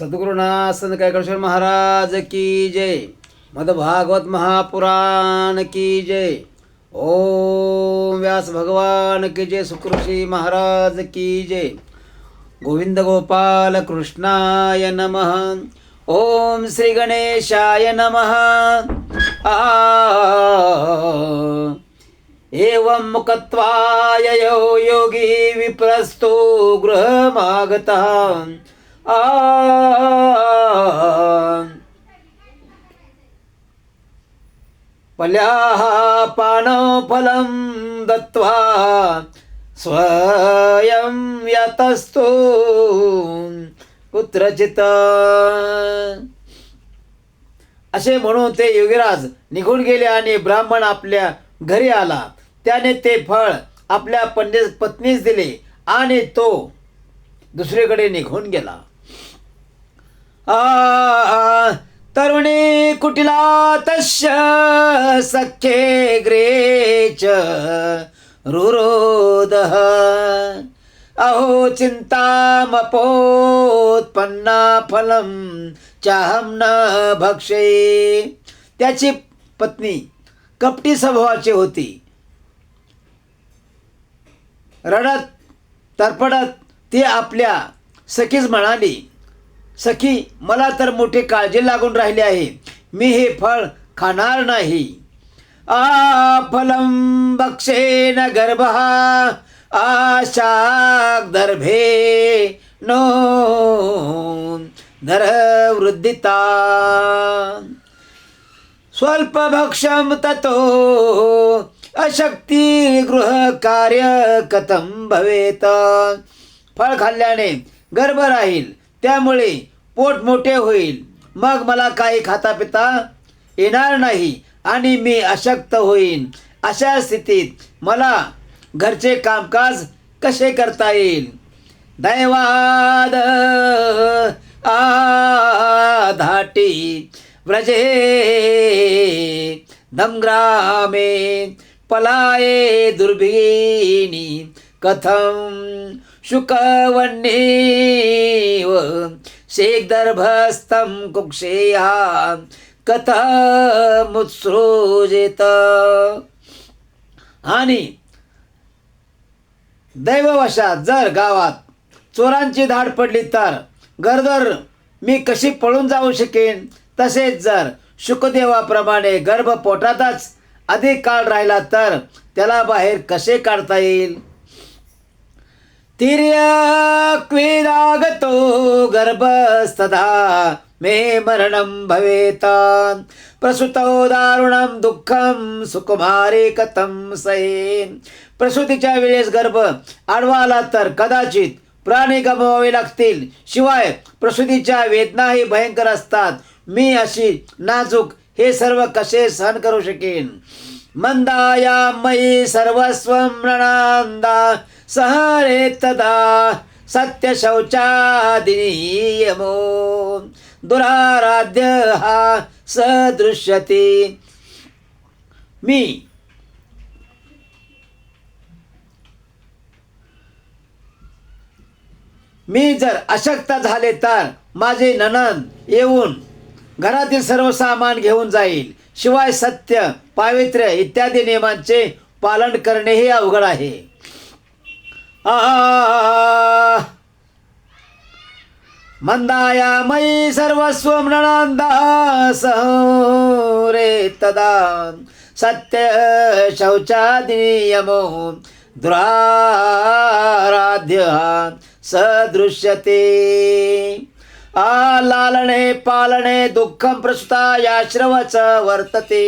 सद्गुरुनाथ संत महाराज की जय। मदभागवत महापुराण की जय। ओम व्यास भगवान की जय सुकृषी महाराज की जय। गोविंद गोपाल कृष्णाय नमः। ओम श्री गणेशाय नमः। एवं मुखत्वाय यो योगी विप्रस्तो गृहमागतः पल्याः पानफलं दत्त्वा स्वयं यतस्तु कुत्रचित. असे म्हणून ते योगीराज निघून गेले आणि ब्राह्मण आपल्या घरी आला. त्याने ते फळ आपल्या पंडित पत्नीस दिले आणि तो दुसरीकडे निघून गेला. तरुणी कुटिला तस्य सख्ये ग्रेच रुरोदः। अहो चिंतामपोत्पन्ना फलम चाहम न भक्षे। त्याची पत्नी कपटी स्वभावाची होती। रडत तरपडत ती आपल्या सखीच म्हणाली सखी मला तर मोठी काळजी लागून राहिली आहे. मी हे फळ खाणार नाही. आ फलम बक्षेन गर्भ आशा दर्भे नो नर स्वल्प स्वल्पभक्षम ततो अशक्ती गृह कार्य कथम भवेत? फळ खाल्ल्याने गर्भ राहील त्यामुळे पोट मोठे होईल. मग मला काही खाता पिता येणार नाही आणि मी अशक्त होईन. अशा स्थितीत मला घरचे कामकाज कसे करता येईल? दैवाद आधाटी व्रजे दमग्रामे पलाये दुर्भिणी कथम शुकवन्येव शेगदर्भस्थं कुक्षेया कथमुत्सृजित। आणि दैववशात जर गावात चोरांची धाड पडली तर गरदर मी कशी पळून जाऊ शकेन? तसेच जर शुकदेवाप्रमाणे गर्भ पोटातच अधिक काळ राहिला तर त्याला बाहेर कसे काढता येईल? तिर्यक्वेदागतो गर्भस्तदा मे मरणं भवेत। प्रसुतौ दारुणं दुःखं सुकुमारे कथं सहेन प्रसूतीच्या वेळेस गर्भ आडवा आला तर कदाचित प्राणी गमवावे लागतील शिवाय प्रसूतीच्या वेदनाही भयंकर असतात। मी अशी नाजूक हे सर्व कसे सहन करू शकेन? मंदाया मयी सर्वस्व मृणांदा सहरे तदा सत्य शौचादिनियमो दुराराध्य हा सदृश्यते। मी। मी जर अशक्त झाले तर माझे ननंद येऊन घरातील सर्व सामान घेऊन जाईल. शिवाय सत्य पावित्र्य इत्यादी नियमांचे पालन करणेही अवघड आहे. आ मंदाया मयी सर्वस्व मृणांदा रे तदा सत्य शौचादिनियमो दुराराध्य सदृश्यते आलालने पालने दुःखं प्रसुतायाश्रवच वर्तते।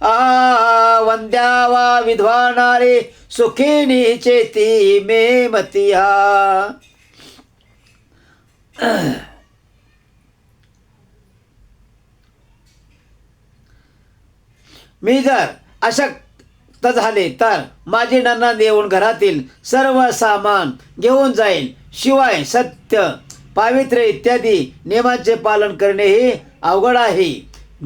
आ वंद्या वा विद्वा सुखिनी चेती मे मतिया. मी जर अशक्त झाले तर माझी ननंद येऊन घरातील सर्व सामान घेऊन जाईल. शिवाय सत्य पावित्र्य इत्यादी नियमांचे पालन करणे हे अवघड आहे.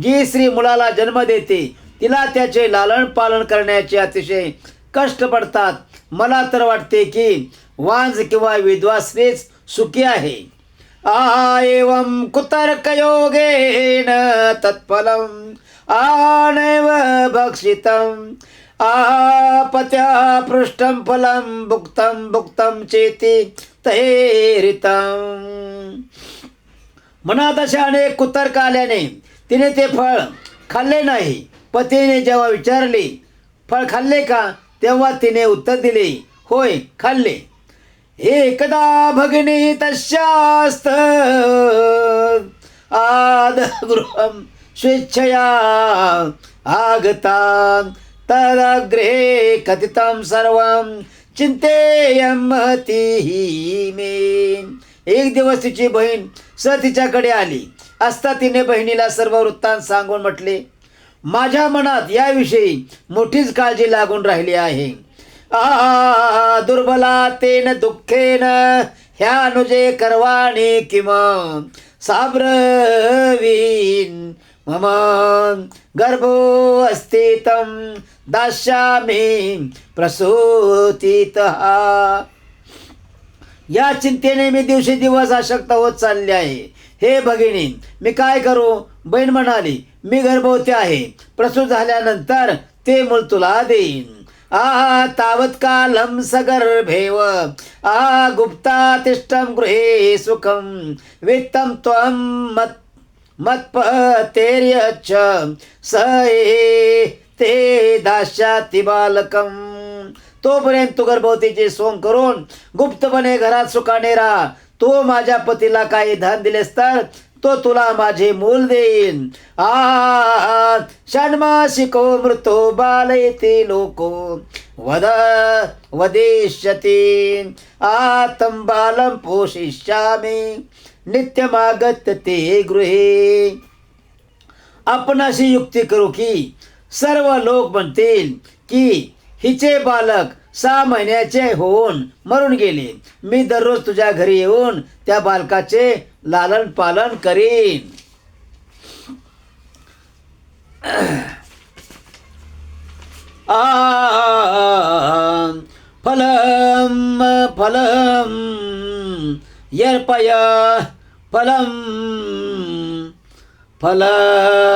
जी स्त्री मुलाला जन्म देते तिला त्याचे लालन पालन करण्याचे अतिशय कष्ट पडतात. मला तर वाटते की वांज किंवा विधवा स्त्रीच सुखी आहे. आ एवं कुतर्कयोगेन तत्फलम आनैव भक्षितम् आपत्या पृष्ठं फलं भुक्तं भुक्तं चेती तहेरितम मनात अशा अनेक कुतर्क आल्याने तिने ते फळ खाल्ले नाही. पतीने जेव्हा विचारले फळ खाल्ले का? तेव्हा तिने उत्तर दिले होय खाल्ले. एकदा भगिनी तस्यास्त आदगृहं स्वेच्छया आगता तदग्रे कथितं सर्वं चिंतेयमती मे. एक दिवस तिची बहीण स तिच्याकडे आली. असता तिने बहिणीला सर्व वृत्तांत सांगून म्हटले माझ्या मनात याविषयी मोठीच काळजी लागून राहिली आहे. आ दुर्बला तेन दुःखेन ह्या अनुजे करवाणी किम? साब्रवीन मम गर्भो अस्ति तं प्रसूतित. या चिंतेने मी दिवसेदिवस अशक्त होत चालले आहे. हे भगिनी मी काय करू? बहीण म्हणाली मी गर्भवती आहे. प्रसूत झाल्यानंतर ते मूल तुला देईन. आहा तावत कालम सगर्भेव। आ गुप्ता तिष्ठं गृहे सुखम। वित्तम त्वं मत मत्पतेर्यच्छ। स ते दास्याति बालकम. तोपर्यंत तू गर्भवतीचे सोंग करून गुप्तपणे घरात सुखाने राहा. तो माझ्या पतीला काही धन दिलेस तर तो तुला माझे मूल देईन. आ षण्मासिको मृतो बालयते लोको. वद वदिष्यति. आतं बालं पोषिष्यामि. नित्यमागत्य ते गृहे. आपण अशी युक्ती करू की सर्व लोक म्हणतील की हिचे बालक सहा महिन्याचे होऊन मरून गेले. मी दररोज तुझ्या घरी येऊन त्या बालकाचे लालन पालन करीन. फलम फलम यर्पय फलम फलमर्पय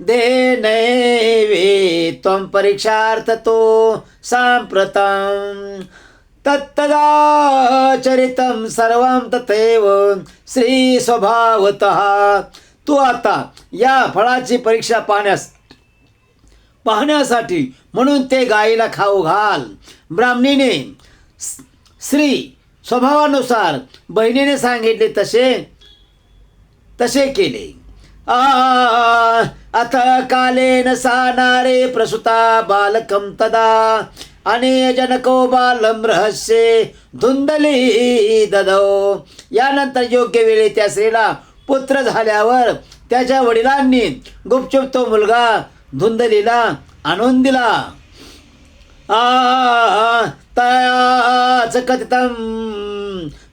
देनैवे त्वं परीक्षार्थतो साम्प्रतं। तत्तदाचरितं सर्वं तथैव श्रीस्वभावतः। तू आता या फळाची परीक्षा पाहण्यास पाहण्यासाठी म्हणून ते गायीला खाऊ घाल. ब्राह्मणीने श्री स्वभावानुसार बहिणीने सांगितले तसे तसे केले. अथ कालेन सा नारे प्रसूता बालकं तदा अनेजनको बालम रहस्ये धुंदली ददो. यानंतर योग्य वेळी त्या स्त्रीला पुत्र झाल्यावर त्याच्या वडिलांनी गुपचुप तो मुलगा धुंदलीला आणून दिला. आ तयाच कथितं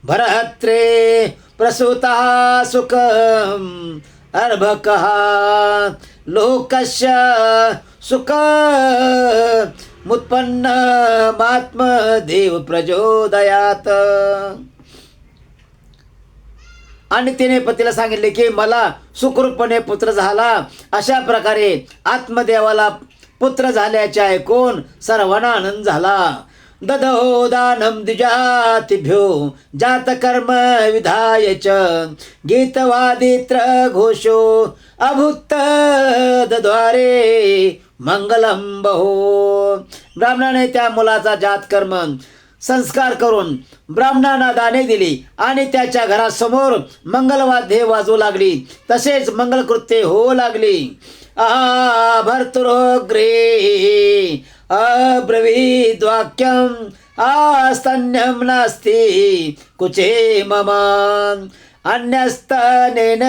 भरहत्रे प्रसूता सुख अर्भकः लोकस्य सुख मुत्पन्नमात्मदेव प्रचोदयात. आणि तिने पतीला सांगितले की मला सुखरूपपणे पुत्र झाला. अशा प्रकारे आत्मदेवाला पुत्र झाल्याचे ऐकून सर्वांना आनंद झाला. ददो दानं द्विजातिभ्यो जातकर्म विधाय च गीतवादित्र घोषो अभूत दद्वारे मंगलम बहो। ब्राह्मणाने त्या मुलाचा जातकर्म संस्कार करून ब्राह्मणांना दाने दिली आणि त्याच्या घरासमोर मंगलवाद्ये वाजू लागली. तसेच मंगलकृत्ये होऊ लागली. आ भर्तृग्रे अब्रवीद्वाक्यम आस्तन्यम नास्ति। कुचे मम अन्यस्तनेन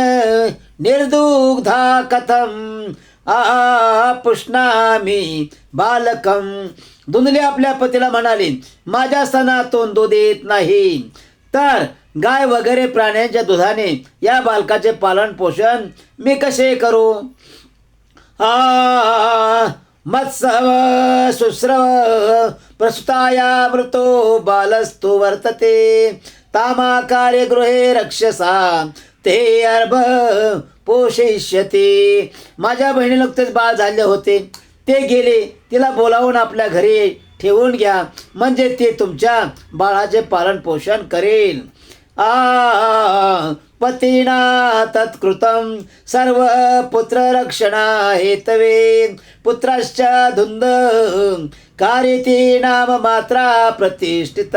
निर्दुग्धा कथम आपुष्णामी बालकम। धुंदली आपल्या पतीला म्हणाली माझ्या स्तनातून दूध येत नाही. तर गाय वगैरे प्राण्यांच्या दुधाने या बालकाचे पालन पोषण मी कसे करू? आ मत्सव शुश्रव प्रसुताया मृतो बालस्तु वर्तते। तामा कार्यगृहे रक्षसा ते अर्भ पोषयिष्यते। माझ्या बहिणी नुकतेच बाळ झाले होते। ते गेले तिला बोलावून आपल्या घरी ठेवून घ्या म्हणजे ते तुमच्या बाळाचे पालन पोषण करेल। आ पतीना तत्कृतं सर्व पुत्ररक्षणा हेतवे पुत्राश्च धुंद कार्यती नाम मात्रा प्रतिष्ठित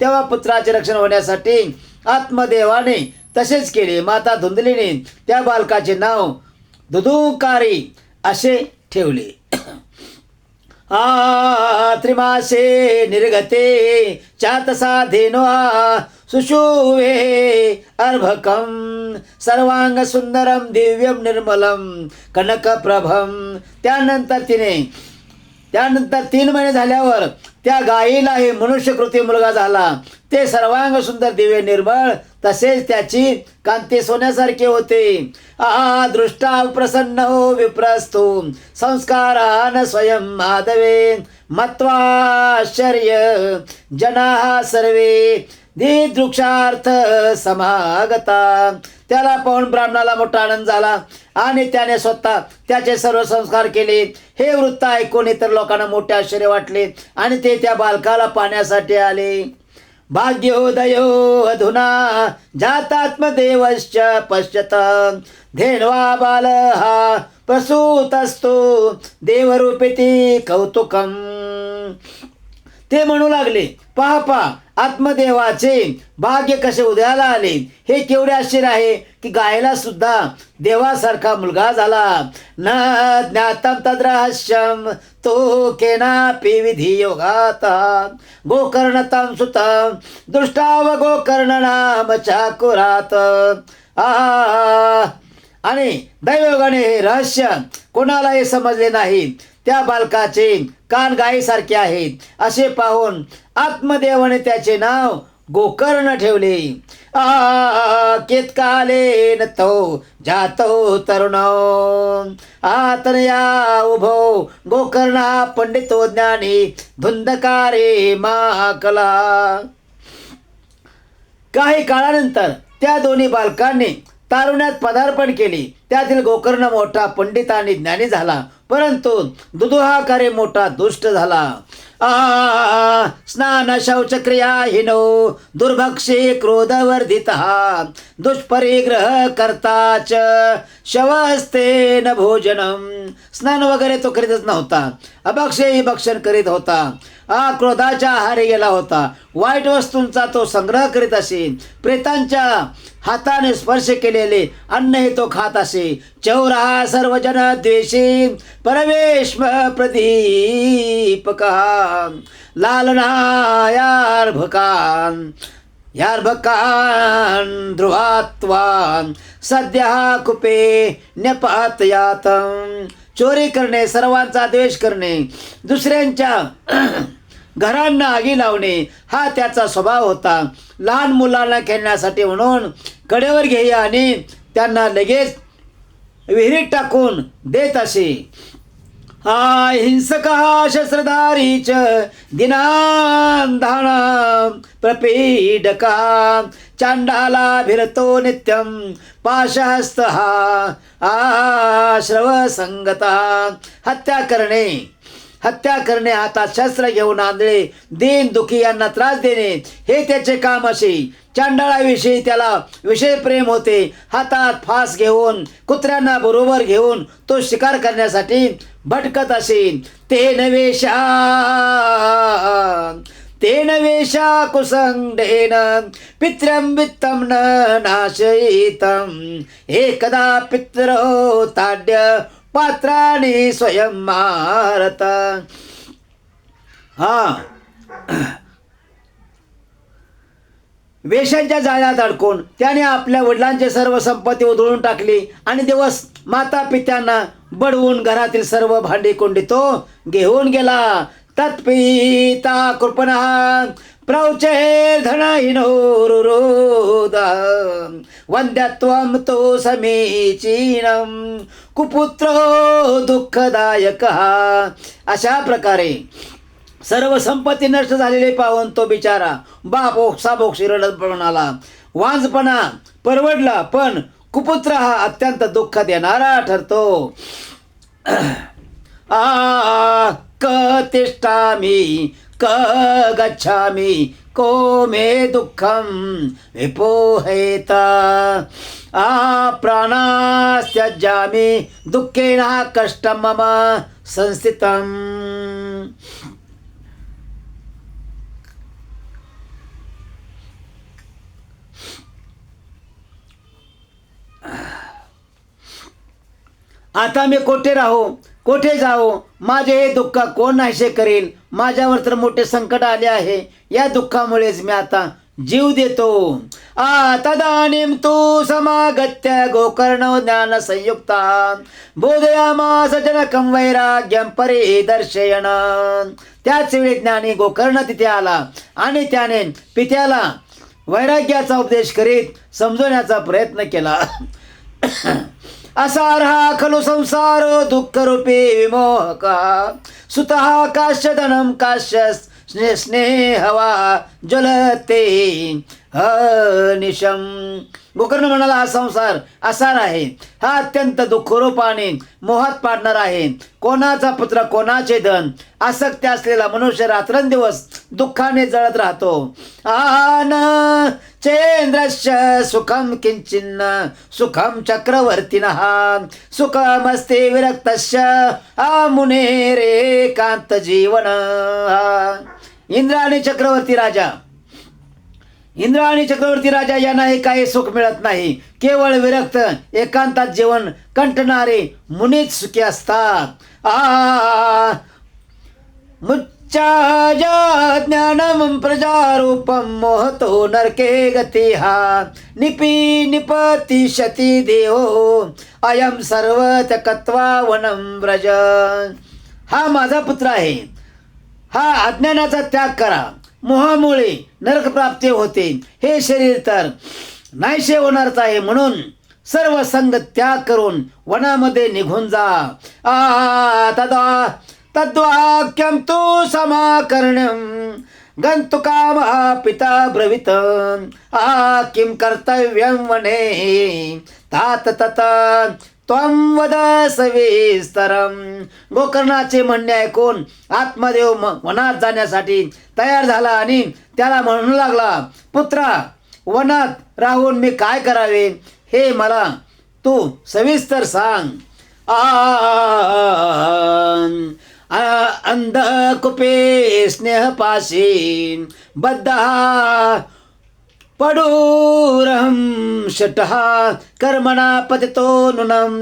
तेव्हा पुत्राचे रक्षण होण्यासाठी आत्मदेवाने तसेच केले. माता धुंदलीने त्या बालकाचे नाव दुदुकारी असे ठेवले. आ त्रिमासे निर्गते चातसा धेनो सुशुवे अर्भकं सर्वांग सुंदरम दिव्यम निर्मलम त्यानंतर तिने त्यानंतर तीन महिने झाल्यावर त्या गायीलाही मनुष्यकृती मुलगा झाला. ते सर्वांग सुंदर दिवे निर्मळ तसेच त्याची कांती सोन्यासारखे होते. आ दृष्टा प्रसन्न हो विप्रस्तु. संस्कारान स्वयं माधवे. मत्वाश्चर्य जना सर्वे दिदृक्षार्थ समागता. त्याला पाहून ब्राह्मणाला मोठा आनंद झाला. आणि त्याने स्वतः त्याचे सर्व संस्कार केले. हे वृत्त ऐकून इतर लोकांना मोठे आश्चर्य वाटले आणि ते त्या बालकाला पाहण्यासाठी आले. भाग्योदयो अधुना जातात्मदेवश्च पश्यत. धेन्वा बाल हा प्रसूतस्तु देवरूपिती कौतुकम. ते म्हणू लागले पहा पहा आत्मदेवाचे भाग्य कसे उदयाला आले? हे केवढे आश्चर्य आहे की गायला सुद्धा देवासारखा मुलगा झाला. न ज्ञातम तद्रहस्यम तो केनापि विधी योगाता गोकर्णतम सुतम दृष्टाव गोकर्ण नाम चाकुरात. आ आणि दैवयोगाने हे रहस्य कोणालाही समजले नाही. त्या बालकाचे कान गायीसारखे आहेत. असे पाहून आत्मदेवाने त्याचे नाव गोकर्ण ठेवले. आ केतकाले न तो जातो तरुण. आतनया उभो गोकर्ण पंडितो ज्ञानी धुंदकारे महाकला काही काळानंतर त्या दोन्ही बालकांनी तारुण्यात पदार्पण केले. त्यातील गोकर्ण मोठा पंडित आणि ज्ञानी झाला. परंतु दुदुहाकारे मोठा दुष्ट झाला. आ स्नान शौचक्रिया हिनो दुर्भक्षे क्रोधवर्धित. दुष्परिग्रह करताच शवस्ते न भोजनम. स्नान वगैरे तो करीतच नव्हता. अभक्षही भक्षण करीत होता. आ क्रोधाच्या आहारी गेला होता. वाईट वस्तूंचा तो संग्रह करीत असे प्रेतांच्या हाताने स्पर्श केलेले अन्नही तो खात असे. चौरा सर्वजन द्वेषी. परवेश प्रदीपका. लालनायार्भकान यार्भकान. ध्रुवात्वान. सध्या कुपे न्यपातयातम. चोरी करणे सर्वांचा द्वेष करणे. दुसऱ्यांच्या घरांना आगी लावणे हा त्याचा स्वभाव होता. लहान मुलांना खेळण्यासाठी म्हणून कडेवर घेई आणि त्यांना लगेच विहिरीत टाकून देत असे. हा हिंसक हा शस्त्रधारी च दिनांधाना प्रपीडका चांडाला भिरतो नित्यम पाशहस्त हा आश्रव संगता हत्या करणे. हत्या करणे हातात शस्त्र घेऊन आंधळे दीन दुखी यांना त्रास देणे हे त्याचे काम असे. चांडाळाविषयी त्याला विषय प्रेम होते. हातात फास घेऊन कुत्र्यांना बरोबर घेऊन तो शिकार करण्यासाठी भटकत असे. ते नवेशा तेन वेशा कुसंडेन पित्रं वित्तं न नाशयितं. एकदा पित्र हो ताड्य पात्राने स्वयं भारत. हा. वेशांच्या जाळ्यात अडकून त्याने आपल्या वडिलांची सर्व संपत्ती उधळून टाकली आणि दिवस माता पित्यांना बडवून घरातील सर्व भांडी कोंडी तो घेऊन गेला. तत्पिता कृपणा प्रौचे धनहिनोरुरोद वन्द्यत्वं तु समीचीनं कुपुत्रो दुःखदायक। अशा प्रकारे सर्व संपत्ती नष्ट झालेले पाहून तो बिचारा बाप ओक्सा बोक्षी रडत म्हणाला वांजपणा परवडला पण कुपुत्र हा अत्यंत दुःख देणारा ठरतो. आ क तिष्ठामि क गच्छामि को मे दुःखं विपोहेत। आ प्राणास्त्यजामि दुःखेन कष्टं मम संस्थितम्। आता मी कोठे राहू? कोठे जाऊ माझे हे दुःख कोण नाहीसे करेल? माझ्यावर तर मोठे संकट आले आहे. या दुःखामुळेच मी आता जीव देतो. आ तदानीम तू समागत्य गोकर्ण ज्ञान संयुक्ता. बोधयामास जनकं वैराग्यम परे दर्शयण त्याच वेळी ज्ञानी गोकर्ण तिथे आला आणि त्याने पित्याला वैराग्याचा उपदेश करीत समजवण्याचा प्रयत्न केला. असारहा खलु संसार दुःख रूपे विमोहका सुतः काश्य धनम काश्य स्ने स्नेहवा ज्वलते निशम गोकर्ण म्हणाला हा संसार असार आहे हा अत्यंत दुःखरूप आणि मोहात पाडणार आहे कोणाचा पुत्र कोणाचे धन आसक्त असलेला मनुष्य रात्रंदिवस दुःखाने जळत राहतो आन चेंद्रश्च सुखम किंचिन्न सुखम चक्रवर्तीनः। सुखमस्ते विरक्तस्य आमुने रे कांत जीवन इंद्राणी चक्रवर्ती राजा। इंद्र आणि चक्रवर्ती राजा यांनाही काही सुख मिळत नाही. केवळ विरक्त एकांतात जीवन कंटणारे मुनीच सुखी असतात. आ चाजा ज्ञानम प्रजारूपम मोहतो नरके गती। हा निपी निपतिशती देहो। अयम सर्व कत्वा वनम व्रज। हा माझा पुत्र आहे। हा अज्ञानाचा त्याग करा। मोहामुळे नरक प्राप्ती होते। हे शरीर तर नाहीशे होणारच आहे म्हणून सर्व संग त्याग करून वनामध्ये निघून जा। आ तदा तद्वाक्यम तु समाकर्ण्यम गंतुकाम पिता ब्रवीत। आ किं कर्तव्यं वने? तात तत त्वं वद सविस्तरम गोकर्णाचे म्हणणे ऐकून आत्मदेव म- वनात जाण्यासाठी तयार झाला आणि त्याला म्हणू लागला पुत्रा वनात राहून मी काय करावे? हे मला तू सविस्तर सांग. आ अंधकुपे स्नेहपाशी बद्धा पडूरहं शटः कर्मणा पतितो नुनम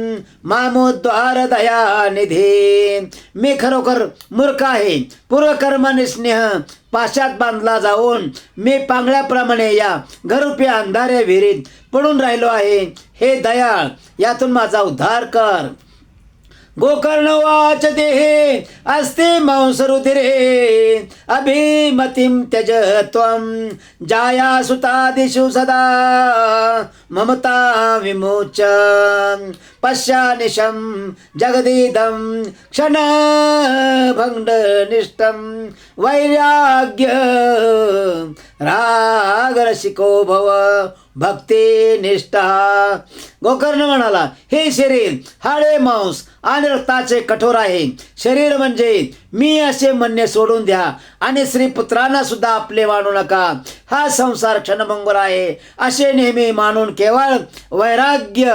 मामोद्वार दया निधी। मी खरोखर मूर्ख आहे पूर्वकर्माने स्नेह पाशात बांधला जाऊन मी पांगळ्याप्रमाणे या घरुपी अंधाऱ्या विहिरीत पडून राहिलो आहे. हे दयाळ यातून माझा उद्धार कर. गोकर्ण वाच देहे अस्ति मांसरुधिरे अभिमतिं त्यज त्वं जायासुतादिषु सदा। ममता विमोच पश्यानिशं जगदीदं क्षणभङ्डनिष्ठं वैराग्य रागरसिको भव भक्ती निष्ठा. गोकर्ण म्हणाला हे शरीर हाडे मांस आणि रक्ताचे कठोर आहे. शरीर म्हणजे मी असे म्हणणे सोडून द्या आणि श्रीपुत्रांना सुद्धा आपले मानू नका. हा संसार क्षणभंगुर आहे. असे नेहमी मानून केवळ वैराग्य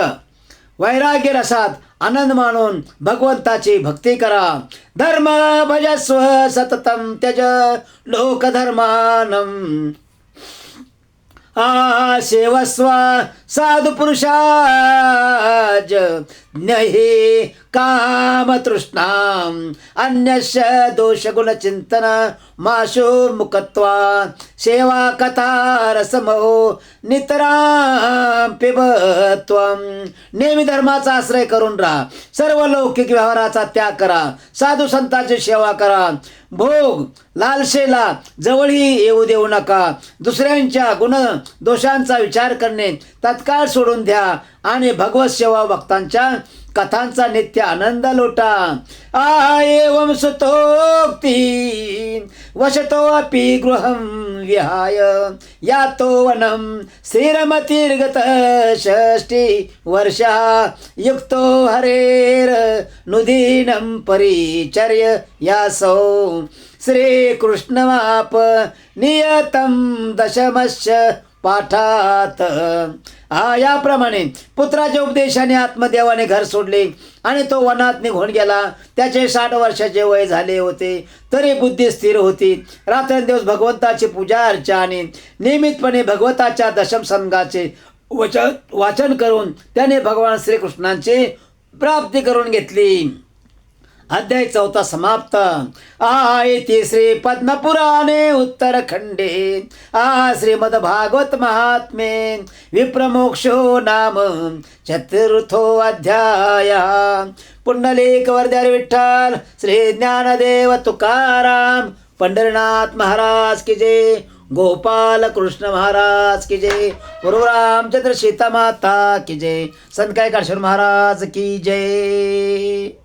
वैराग्य रसात आनंद मानून भगवंताची भक्ती करा. धर्म भजस्व सततम त्यज लोकधर्मानम. आ सेवस्व साधु पुरुषाज ज्ञहि कामतृष्णाम् अन्यस्य दोषगुणचिन्तन माशु मुकत्वा सेवा कथा रसमहो नितराम पिबत्व. नेहमी धर्माचा आश्रय करून राहा. सर्व लौकिक व्यवहाराचा त्याग करा. साधू संतांची सेवा करा. भोग लालसेला जवळही येऊ देऊ नका. दुसऱ्यांच्या गुण दोषांचा विचार करणे तत्काळ सोडून द्या. आणि भगवत सेवा भक्तांच्या कथांचा नित्य आनंद लोटा. आ एवं सुतोक्ती वशतो अपि गृहं विहाय यातो वनं श्रीरमतीर्गत षष्टी वर्षा युक्तो हरेर नुदीनं परिचर्य यासौ श्रीकृष्णमाप नियतं दशमश्च पाठात. याप्रमाणे पुत्राच्या उपदेशाने आत्मदेवाने घर सोडले आणि तो वनात निघून गेला. त्याचे साठ वर्षाचे वय झाले होते. तरी बुद्धी स्थिर होती. रात्रंदिवस भगवंताची पूजा अर्चा आणि नियमितपणे भगवताच्या दशम संघाचे वचन वाचन करून त्याने भगवान श्रीकृष्णांची प्राप्ती करून घेतली. अध्याय चौथा समाप्त. आ इति श्री पद्मपुराणे उत्तरखंडे आ श्रीमद भागवत महात्मे. विप्रमोक्षो नाम चतुर्थो अध्याय. पुंडलिक वर्धर विठ्ठल श्री ज्ञानदेव तुकाराम पंढरीनाथ महाराज की जय गोपाल कृष्ण महाराज की जय गुरु रामचंद्र सीता माता की जय संत काय महाराज की जय.